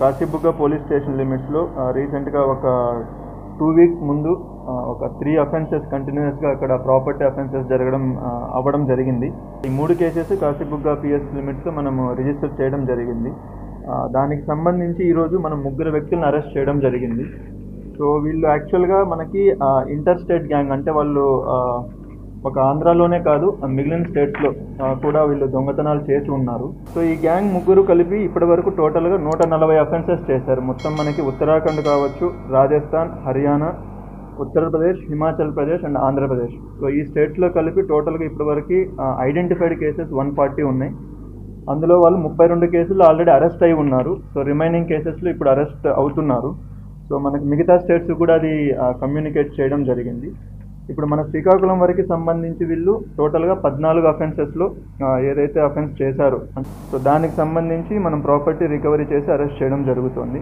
Kashibugga police station లిమిట్స్లో రీసెంట్గా ఒక టూ వీక్స్ ముందు ఒక త్రీ అఫెన్సెస్ కంటిన్యూస్గా అక్కడ ప్రాపర్టీ అఫెన్సెస్ జరగడం అవ్వడం జరిగింది. ఈ మూడు కేసెస్ కాశీబుగ్గ పిఎస్ లిమిట్స్లో మనము రిజిస్టర్ చేయడం జరిగింది. దానికి సంబంధించి ఈరోజు మనం ముగ్గురు వ్యక్తులను అరెస్ట్ చేయడం జరిగింది. సో వీళ్ళు యాక్చువల్గా మనకి ఇంటర్ స్టేట్ గ్యాంగ్ అంటే వాళ్ళు ఒక ఆంధ్రాలోనే కాదు మిగిలిన స్టేట్స్లో కూడా వీళ్ళు దొంగతనాలు చేసి ఉన్నారు. సో ఈ గ్యాంగ్ ముగ్గురు కలిపి ఇప్పటి వరకు టోటల్గా నూట నలభై అఫెన్సెస్ చేశారు. మొత్తం మనకి ఉత్తరాఖండ్ కావచ్చు రాజస్థాన్ హర్యానా ఉత్తరప్రదేశ్ హిమాచల్ ప్రదేశ్ అండ్ ఆంధ్రప్రదేశ్. సో ఈ స్టేట్స్లో కలిపి టోటల్గా ఇప్పటివరకు ఐడెంటిఫైడ్ కేసెస్ వన్ ఫార్టీ ఉన్నాయి. అందులో వాళ్ళు ముప్పై రెండు కేసులు ఆల్రెడీ అరెస్ట్ అయి ఉన్నారు. సో రిమైనింగ్ కేసెస్లో ఇప్పుడు అరెస్ట్ అవుతున్నారు. సో మనకి మిగతా స్టేట్స్ కూడా అది కమ్యూనికేట్ చేయడం జరిగింది. ఇప్పుడు మన శ్రీకాకుళం వరకు సంబంధించి వీళ్ళు టోటల్గా పద్నాలుగు అఫెన్సెస్లో ఏదైతే అఫెన్స్ చేశారో సో దానికి సంబంధించి మనం ప్రాపర్టీ రికవరీ చేసి అరెస్ట్ చేయడం జరుగుతుంది.